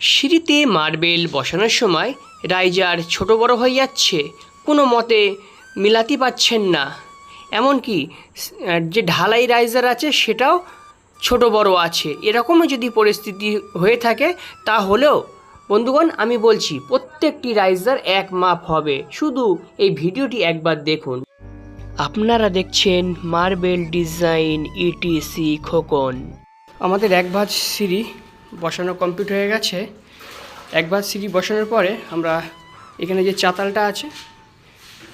সিঁড়িতে মার্বেল বসানোর সময় রাইজার ছোট বড় হয়ে যাচ্ছে। কোনো মতে মিলাতে পারছেন না। এমনকি যে ঢালাই রাইজার আছে, সেটাও ছোট বড় আছে। এরকমও যদি পরিস্থিতি হয়ে থাকে, তাহলেও, বন্ধুগণ, আমি বলছি, প্রত্যেকটি রাইজার এক মাপ হবে। শুধু এই ভিডিওটি একবার দেখুন। আপনারা দেখছেন মার্বেল ডিজাইন ইটিসি খোকন। আমাদের এক ভাঁজ সিঁড়ি বসানো কমপ্লিট হয়ে গেছে। একবার সিঁড়ি বসানোর পরে আমরা এখানে যে চাতালটা আছে,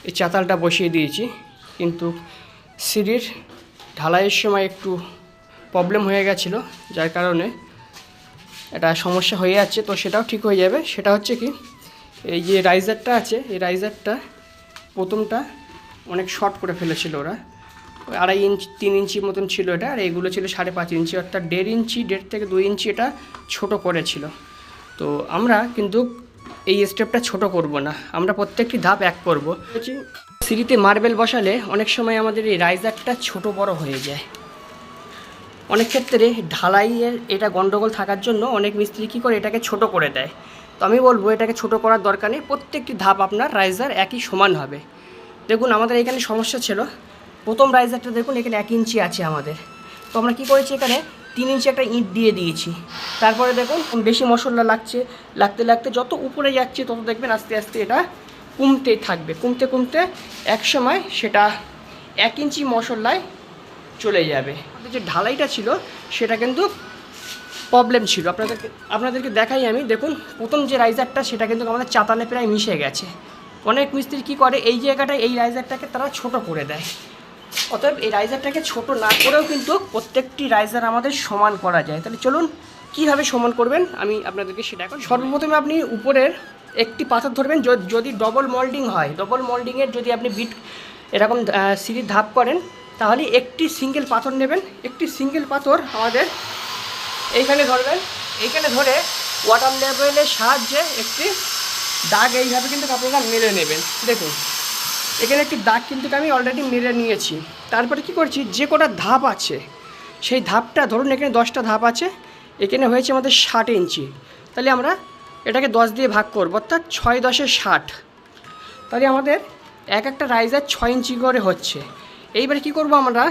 এই চাতালটা বসিয়ে দিয়েছি। কিন্তু সিঁড়ির ঢালাইয়ের সময় একটু প্রবলেম হয়ে গেছিল, যার কারণে একটা সমস্যা হয়ে যাচ্ছে। তো সেটাও ঠিক হয়ে যাবে। সেটা হচ্ছে কি, এই যে রাইজারটা আছে, এই রাইজারটা প্রথমটা অনেক শর্ট করে ফেলেছিল ওরা। আড়াই ইঞ্চি, তিন ইঞ্চি মতন ছিল এটা, আর এগুলো ছিল সাড়ে পাঁচ ইঞ্চি, অর্থাৎ দেড় ইঞ্চি, দেড় থেকে দুই ইঞ্চি এটা ছোট করেছিল। তো আমরা কিন্তু এই স্টেপটা ছোট করব না, আমরা প্রত্যেকটি ধাপ এক করব। সিঁড়িতে মার্বেল বসালে অনেক সময় আমাদের এই রাইজারটা ছোট বড় হয়ে যায়। অনেক ক্ষেত্রে ঢালাইয়ের এটা গন্ডগোল থাকার জন্য অনেক মিস্ত্রি কী করে এটাকে ছোট করে দেয়। তো আমি বলব এটাকে ছোট করার দরকার নেই, প্রত্যেকটি ধাপ আপনার রাইজার একই সমান হবে। দেখুন, আমাদের এখানে সমস্যা ছিল। প্রথম রাইজারটা দেখুন, এখানে এক ইঞ্চি আছে আমাদের। তো আমরা কী করেছি এখানে? তিন ইঞ্চি একটা ইঁট দিয়ে দিয়েছি। তারপরে দেখুন বেশি মশলা লাগছে। লাগতে লাগতে যত উপরে যাচ্ছে, তত দেখবেন আস্তে আস্তে এটা কমতেই থাকবে। কমতে কমতে এক সময় সেটা এক ইঞ্চি মশলায় চলে যাবে। যে ঢালাইটা ছিল, সেটা কিন্তু প্রবলেম ছিল। আপনাদেরকে আপনাদেরকে দেখাই আমি। দেখুন, প্রথম যে রাইজারটা সেটা কিন্তু আমাদের চাতালে প্রায় মিশে গেছে। অনেক মিস্ত্রি কী করে? এই জায়গাটায়, এই রাইজারটাকে তারা ছোট করে দেয়। অতএব এই রাইজারটাকে ছোট না করেও কিন্তু প্রত্যেকটি রাইজার আমাদের সমান করা যায়। তাহলে চলুন, কীভাবে সমান করবেন? আমি আপনাদেরকে সেটা এখন সর্বপ্রথমে আপনি উপরের একটি পাথর ধরবেন যদি ডবল মল্ডিং হয়। ডবল মল্ডিংয়ের যদি আপনি বিট এরকম সিঁড়ির ধাপ করেন, তাহলে একটি সিঙ্গেল পাথর নেবেন। একটি সিঙ্গেল পাথর আমাদের এইখানে ধরবেন। এইখানে ধরে ওয়াটার লেভেলের সাহায্যে একটি দাগ এইভাবে কিন্তু আপনারা মেরে নেবেন। দেখুন এখানে একটি দাগ কিন্তু আমি অলরেডি মেরে নিয়েছি। তারপরে কি করছি? যে কটা ধাপ আছে, সেই ধাপটা ধরুন এখানে দশটা ধাপ আছে, এখানে হয়েছে আমাদের ষাট ইঞ্চি। তাহলে আমরা এটাকে দশ দিয়ে ভাগ করব, অর্থাৎ ছয় দশে ষাট। তাহলে আমাদের এক একটা রাইজার ছয় ইঞ্চি করে হচ্ছে। এইবার কি করব আমরা?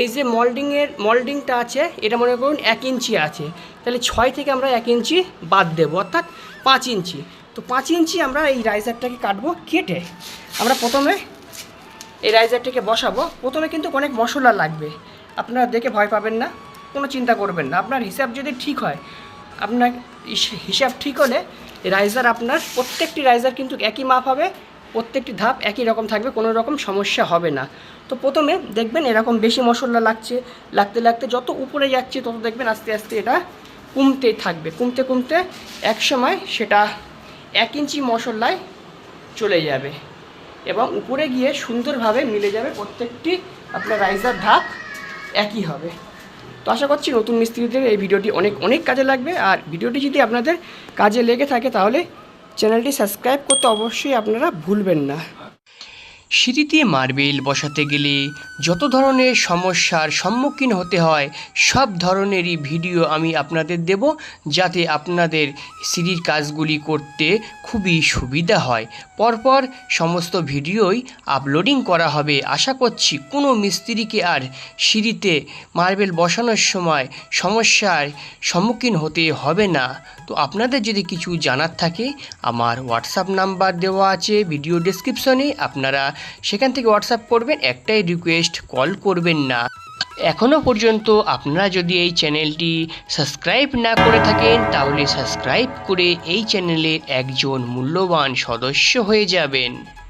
এই যে মল্ডিংয়ের মল্ডিংটা আছে, এটা মনে করুন এক ইঞ্চি আছে। তাহলে ছয় থেকে আমরা এক ইঞ্চি বাদ দেবো, অর্থাৎ পাঁচ ইঞ্চি। তো পাঁচ ইঞ্চি আমরা এই রাইজারটাকে কাটবো, কেটে আমরা প্রথমে এই রাইজারটাকে বসাবো। প্রথমে কিন্তু অনেক মশলা লাগবে। আপনারা দেখে ভয় পাবেন না, কোনো চিন্তা করবেন না। আপনার হিসাব যদি ঠিক হয়, আপনার হিস- হিসাব ঠিক হলে রাইজার আপনার প্রত্যেকটি রাইজার কিন্তু একই মাপ হবে, প্রত্যেকটি ধাপ একই রকম থাকবে, কোনো রকম সমস্যা হবে না। তো প্রথমে দেখবেন এরকম বেশি মশলা লাগছে, লাগতে লাগতে যত উপরে যাচ্ছে তত দেখবেন আস্তে আস্তে এটা কমতে থাকবে। কমতে কমতে এক সময় সেটা এক ইঞ্চি মশলায় চলে যাবে এবং উপরে গিয়ে সুন্দরভাবে মিলে যাবে প্রত্যেকটি আপনার রাইসার ধাপ একই হবে। তো আশা করছি নতুন মিস্ত্রিদের এই ভিডিওটি অনেক অনেক কাজে লাগবে। আর ভিডিওটি যদি আপনাদের কাজে লেগে থাকে তাহলে চ্যানেলটি সাবস্ক্রাইব করতে অবশ্যই আপনারা ভুলবেন না। সিঁড়িতে মার্বেল বসাতে গেলে যত ধরনের সমস্যার সম্মুখীন হতে হয়, সব ধরনেরই ভিডিও আমি আপনাদের দেব যাতে আপনাদের সিঁড়ির কাজগুলি করতে খুবই সুবিধা হয়। পরপর সমস্ত ভিডিওই আপলোডিং করা হবে। আশা করছি কোনো মিস্ত্রিকে আর সিঁড়িতে মার্বেল বসানোর সময় সমস্যার সম্মুখীন হতে হবে না। তো আপনাদের যদি কিছু জানার থাকে, আমার হোয়াটসঅ্যাপ নাম্বার দেওয়া আছে, ভিডিও ডেসক্রিপশনে আপনারা সেখান থেকে হোয়াটসঅ্যাপ করবেন, একটাই রিকোয়েস্ট কল করবেন না। এখনও পর্যন্ত আপনারা যদি এই চ্যানেলটি সাবস্ক্রাইব না করে থাকেন, তাহলে সাবস্ক্রাইব করে এই চ্যানেলের একজন মূল্যবান সদস্য হয়ে যাবেন।